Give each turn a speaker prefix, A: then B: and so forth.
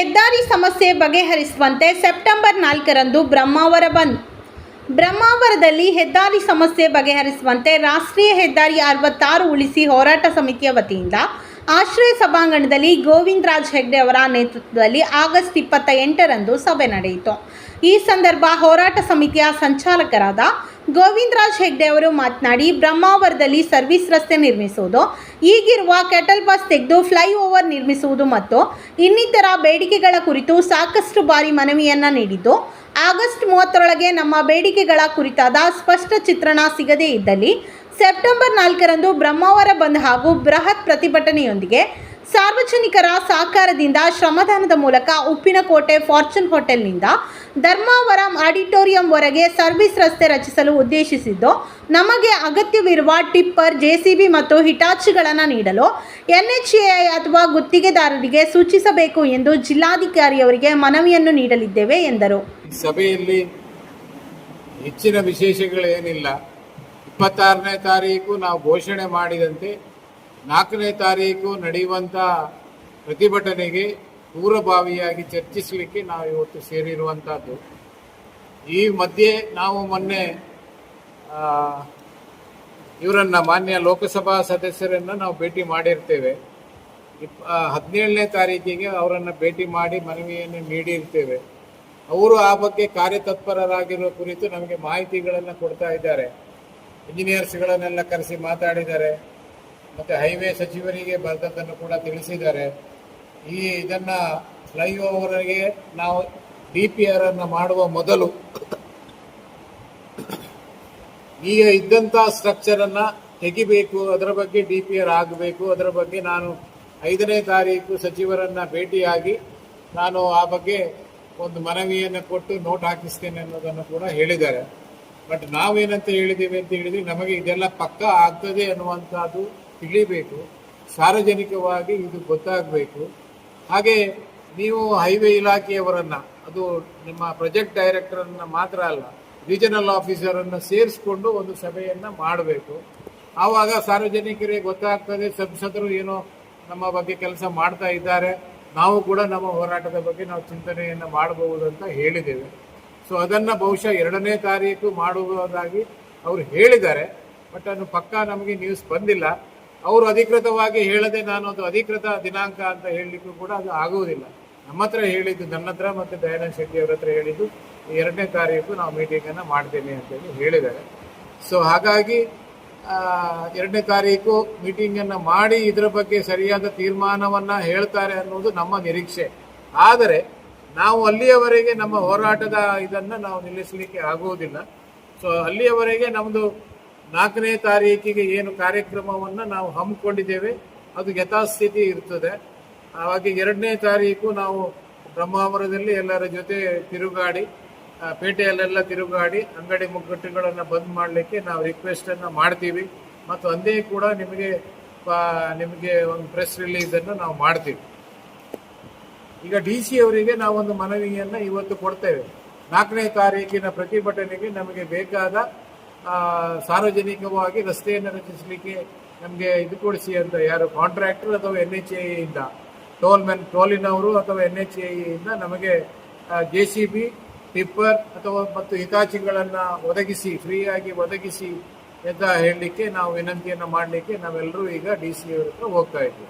A: ಹೆದ್ದಾರಿ ಸಮಸ್ಯೆ ಬಗೆಹರಿಸುವಂತೆ ಸೆಪ್ಟೆಂಬರ್ ನಾಲ್ಕರಂದು ಬ್ರಹ್ಮಾವರ ಬಂದ್. ಬ್ರಹ್ಮಾವರದಲ್ಲಿ ಹೆದ್ದಾರಿ ಸಮಸ್ಯೆ ಬಗೆಹರಿಸುವಂತೆ ರಾಷ್ಟ್ರೀಯ ಹೆದ್ದಾರಿ ಅರವತ್ತಾರು ಉಳಿಸಿ ಹೋರಾಟ ಸಮಿತಿಯ ವತಿಯಿಂದ ಆಶ್ರಯ ಸಭಾಂಗಣದಲ್ಲಿ ಗೋವಿಂದ ರಾಜ್ ಹೆಗ್ಡೆ ಅವರ ನೇತೃತ್ವದಲ್ಲಿ ಆಗಸ್ಟ್ ಇಪ್ಪತ್ತ ಎಂಟರಂದು ಸಭೆ ನಡೆಯಿತು. ಈ ಸಂದರ್ಭ ಹೋರಾಟ ಸಮಿತಿಯ ಸಂಚಾಲಕರಾದ ಗೋವಿಂದರಾಜ್ ಹೆಗ್ಡೆ ಅವರು ಮಾತನಾಡಿ, ಬ್ರಹ್ಮಾವರದಲ್ಲಿ ಸರ್ವಿಸ್ ರಸ್ತೆ ನಿರ್ಮಿಸುವುದು, ಈಗಿರುವ ಕೆಟಲ್ ಬಸ್ ತೆಗೆದು ಫ್ಲೈಓವರ್ ನಿರ್ಮಿಸುವುದು ಮತ್ತು ಇನ್ನಿತರ ಬೇಡಿಕೆಗಳ ಕುರಿತು ಸಾಕಷ್ಟು ಬಾರಿ ಮನವಿಯನ್ನು ನೀಡಿದ್ದು, ಆಗಸ್ಟ್ ಮೂವತ್ತರೊಳಗೆ ನಮ್ಮ ಬೇಡಿಕೆಗಳ ಕುರಿತಾದ ಸ್ಪಷ್ಟ ಚಿತ್ರಣ ಸಿಗದೇ ಇದ್ದಲ್ಲಿ, ಸೆಪ್ಟೆಂಬರ್ ನಾಲ್ಕರಂದು ಬ್ರಹ್ಮಾವರ ಬಂದ್ ಹಾಗೂ ಬೃಹತ್ ಪ್ರತಿಭಟನೆಯೊಂದಿಗೆ ಸಾರ್ವಜನಿಕರ ಸಹಕಾರದಿಂದ ಶ್ರಮದಾನದ ಮೂಲಕ ಉಪ್ಪಿನಕೋಟೆ ಫಾರ್ಚೂನ್ ಹೋಟೆಲ್ನಿಂದ ಧರ್ಮಾವರಂ ಆಡಿಟೋರಿಯಂವರೆಗೆ ಸರ್ವಿಸ್ ರಸ್ತೆ ರಚಿಸಲು ಉದ್ದೇಶಿಸಿದ್ದು, ನಮಗೆ ಅಗತ್ಯವಿರುವ ಟಿಪ್ಪರ್, ಜೆಸಿಬಿ ಮತ್ತು ಹಿಟಾಚಿಗಳನ್ನು ನೀಡಲು ಎನ್ಎಚ್ಎಐ ಅಥವಾ ಗುತ್ತಿಗೆದಾರರಿಗೆ ಸೂಚಿಸಬೇಕು ಎಂದು ಜಿಲ್ಲಾಧಿಕಾರಿಯವರಿಗೆ ಮನವಿಯನ್ನು ನೀಡಲಿದ್ದೇವೆ ಎಂದರು.
B: ಸಭೆಯಲ್ಲಿ ಹೆಚ್ಚಿನ ವಿಶೇಷಗಳೇನಿಲ್ಲ. ಇಪ್ಪತ್ತಾರನೇ ತಾರೀಕು ನಾವು ಘೋಷಣೆ ಮಾಡಿದಂತೆ ನಾಲ್ಕನೇ ತಾರೀಕು ನಡೆಯುವಂಥ ಪ್ರತಿಭಟನೆಗೆ ಪೂರ್ವಭಾವಿಯಾಗಿ ಚರ್ಚಿಸಲಿಕ್ಕೆ ನಾವು ಇವತ್ತು ಸೇರಿರುವಂಥದ್ದು ಈ ಮಧ್ಯೆ ನಾವು ಮೊನ್ನೆ ಇವರನ್ನು ಮಾನ್ಯ ಲೋಕಸಭಾ ಸದಸ್ಯರನ್ನ ನಾವು ಭೇಟಿ ಮಾಡಿರ್ತೇವೆ. ಇಪ್ ಹದಿನೇಳನೇ ತಾರೀಕಿಗೆ ಅವರನ್ನು ಭೇಟಿ ಮಾಡಿ ಮನವಿಯನ್ನು ನೀಡಿರ್ತೇವೆ. ಅವರು ಆ ಬಗ್ಗೆ ಕಾರ್ಯತತ್ಪರರಾಗಿರುವ ಕುರಿತು ನಮಗೆ ಮಾಹಿತಿಗಳನ್ನು ಕೊಡ್ತಾ ಇದ್ದಾರೆ. ಇಂಜಿನಿಯರ್ಸ್ಗಳನ್ನೆಲ್ಲ ಕರೆಸಿ ಮಾತಾಡಿದ್ದಾರೆ. ಮತ್ತು ಹೈವೇ ಸಚಿವರಿಗೆ ಬರೆದದ್ದನ್ನು ಕೂಡ ತಿಳಿಸಿದ್ದಾರೆ. ಈ ಇದನ್ನು ಫ್ಲೈಓವರ್ಗೆ ನಾವು ಡಿ ಪಿ ಆರ್ ಅನ್ನು ಮಾಡುವ ಮೊದಲು ಈಗ ಇದ್ದಂಥ ಸ್ಟ್ರಕ್ಚರನ್ನು ತೆಗಿಬೇಕು, ಅದರ ಬಗ್ಗೆ ಡಿ ಪಿ ಆರ್ ಆಗಬೇಕು, ಅದರ ಬಗ್ಗೆ ನಾನು ಐದನೇ ತಾರೀಕು ಸಚಿವರನ್ನ ಭೇಟಿಯಾಗಿ ನಾನು ಆ ಬಗ್ಗೆ ಒಂದು ಮನವಿಯನ್ನು ಕೊಟ್ಟು ನೋಟ್ ಹಾಕಿಸ್ತೇನೆ ಅನ್ನೋದನ್ನು ಕೂಡ ಹೇಳಿದ್ದಾರೆ. ಬಟ್ ನಾವೇನಂತ ಹೇಳಿದ್ದೀವಿ ಅಂತ ಹೇಳಿದ್ರೆ ನಮಗೆ ಇದೆಲ್ಲ ಪಕ್ಕ ಆಗ್ತದೆ ಅನ್ನುವಂಥದ್ದು ತಿಳಿಬೇಕು, ಸಾರ್ವಜನಿಕವಾಗಿ ಇದು ಗೊತ್ತಾಗಬೇಕು. ಹಾಗೆ ನೀವು ಹೈವೇ ಇಲಾಖೆಯವರನ್ನ, ಅದು ನಿಮ್ಮ ಪ್ರಾಜೆಕ್ಟ್ ಡೈರೆಕ್ಟರನ್ನು ಮಾತ್ರ ಅಲ್ಲ, ರೀಜನಲ್ ಆಫೀಸರನ್ನು ಸೇರಿಸ್ಕೊಂಡು ಒಂದು ಸಭೆಯನ್ನ ಮಾಡಬೇಕು. ಆವಾಗ ಸಾರ್ವಜನಿಕರಿಗೆ ಗೊತ್ತಾಗ್ತದೆ, ಸಂಸದರು ಏನೋ ನಮ್ಮ ಬಗ್ಗೆ ಕೆಲಸ ಮಾಡ್ತಾ ಇದ್ದಾರೆ. ನಾವು ಕೂಡ ನಮ್ಮ ಹೋರಾಟದ ಬಗ್ಗೆ ನಾವು ಚಿಂತನೆಯನ್ನು ಮಾಡಬಹುದು ಅಂತ ಹೇಳಿದ್ದೇವೆ. ಸೊ ಅದನ್ನ ಬಹುಶಃ ಎರಡನೇ ತಾರೀಕು ಮಾಡುವುದಾಗಿ ಅವರು ಹೇಳಿದ್ದಾರೆ. ಬಟ್ ಅದು ಪಕ್ಕಾ ನಮಗೆ ನ್ಯೂಸ್ ಬಂದಿಲ್ಲ. ಅವರು ಅಧಿಕೃತವಾಗಿ ಹೇಳದೆ ನಾನು ಅದು ಅಧಿಕೃತ ದಿನಾಂಕ ಅಂತ ಹೇಳಲಿಕ್ಕೂ ಕೂಡ ಅದು ಆಗುವುದಿಲ್ಲ. ನಮ್ಮ ಹತ್ರ ಹೇಳಿದ್ದು, ನನ್ನ ಹತ್ರ ಮತ್ತು ದಯಾನಂದ ಶೆಟ್ಟಿ ಅವರ ಹತ್ರ ಹೇಳಿದ್ದು ಎರಡನೇ ತಾರೀಕು ನಾವು ಮೀಟಿಂಗ್ ಅನ್ನ ಮಾಡ್ತೇನೆ ಅಂತೇಳಿ ಹೇಳಿದ್ದಾರೆ. ಸೊ ಹಾಗಾಗಿ ಎರಡನೇ ತಾರೀಕು ಮೀಟಿಂಗ್ ಅನ್ನ ಮಾಡಿ ಇದರ ಬಗ್ಗೆ ಸರಿಯಾದ ತೀರ್ಮಾನವನ್ನು ಹೇಳ್ತಾರೆ ಅನ್ನೋದು ನಮ್ಮ ನಿರೀಕ್ಷೆ. ಆದರೆ, ನಾವು ಅಲ್ಲಿಯವರೆಗೆ ನಮ್ಮ ಹೋರಾಟದ ಇದನ್ನ ನಾವು ನಿಲ್ಲಿಸಲಿಕ್ಕೆ ಆಗುವುದಿಲ್ಲ. ಸೊ ಅಲ್ಲಿಯವರೆಗೆ ನಮ್ಮದು ನಾಲ್ಕನೇ ತಾರೀಕಿಗೆ ಏನು ಕಾರ್ಯಕ್ರಮವನ್ನು ನಾವು ಹಮ್ಮಿಕೊಂಡಿದ್ದೇವೆ, ಅದು ಯಥಾಸ್ಥಿತಿ ಇರ್ತದೆ. ಹಾಗಾಗಿ ಎರಡನೇ ತಾರೀಕು ನಾವು ಬ್ರಹ್ಮಾವರದಲ್ಲಿ ಎಲ್ಲರ ಜೊತೆ ತಿರುಗಾಡಿ ಪೇಟೆಯಲ್ಲೆಲ್ಲ ತಿರುಗಾಡಿ ಅಂಗಡಿ ಮುಗ್ಗಟ್ಟುಗಳನ್ನು ಬಂದ್ ಮಾಡಲಿಕ್ಕೆ ನಾವು ರಿಕ್ವೆಸ್ಟನ್ನು ಮಾಡ್ತೀವಿ. ಮತ್ತು ಅಂದೇ ಕೂಡ ನಿಮಗೆ ನಿಮಗೆ ಒಂದು ಪ್ರೆಸ್ ರಿಲೀಸನ್ನು ನಾವು ಮಾಡ್ತೀವಿ. ಈಗ ಡಿ ಸಿ ಅವರಿಗೆ ನಾವೊಂದು ಮನವಿಯನ್ನು ಇವತ್ತು ಕೊಡ್ತೇವೆ. ನಾಲ್ಕನೇ ತಾರೀಕಿನ ಪ್ರತಿಭಟನೆಗೆ ನಮಗೆ ಬೇಕಾದ ಸಾರ್ವಜನಿಕವಾಗಿ ರಸ್ತೆಯನ್ನು ರಚಿಸಲಿಕ್ಕೆ ನಮಗೆ ಇದು ಕೊಡಿಸಿ ಅಂತ ಯಾರು ಕಾಂಟ್ರಾಕ್ಟರ್ ಅಥವಾ ಎನ್ ಎಚ್ ಟೋಲ್ ಮೆನ್ ಟೋಲಿನವರು ಅಥವಾ ಎನ್ ಎಚ್ ಇಂದ ನಮಗೆ ಜೆ ಸಿ ಬಿ ಟಿಪ್ಪರ್ ಅಥವಾ ಮತ್ತು ಹಿತಾಚಿಗಳನ್ನು ಒದಗಿಸಿ ಫ್ರೀಯಾಗಿ ಒದಗಿಸಿ ಅಂತ ಹೇಳಲಿಕ್ಕೆ ನಾವು ವಿನಂತಿಯನ್ನು ಮಾಡಲಿಕ್ಕೆ ನಾವೆಲ್ಲರೂ ಈಗ ಡಿ ಸಿ ಹತ್ರ ಹೋಗ್ತಾ ಇದ್ದೀವಿ.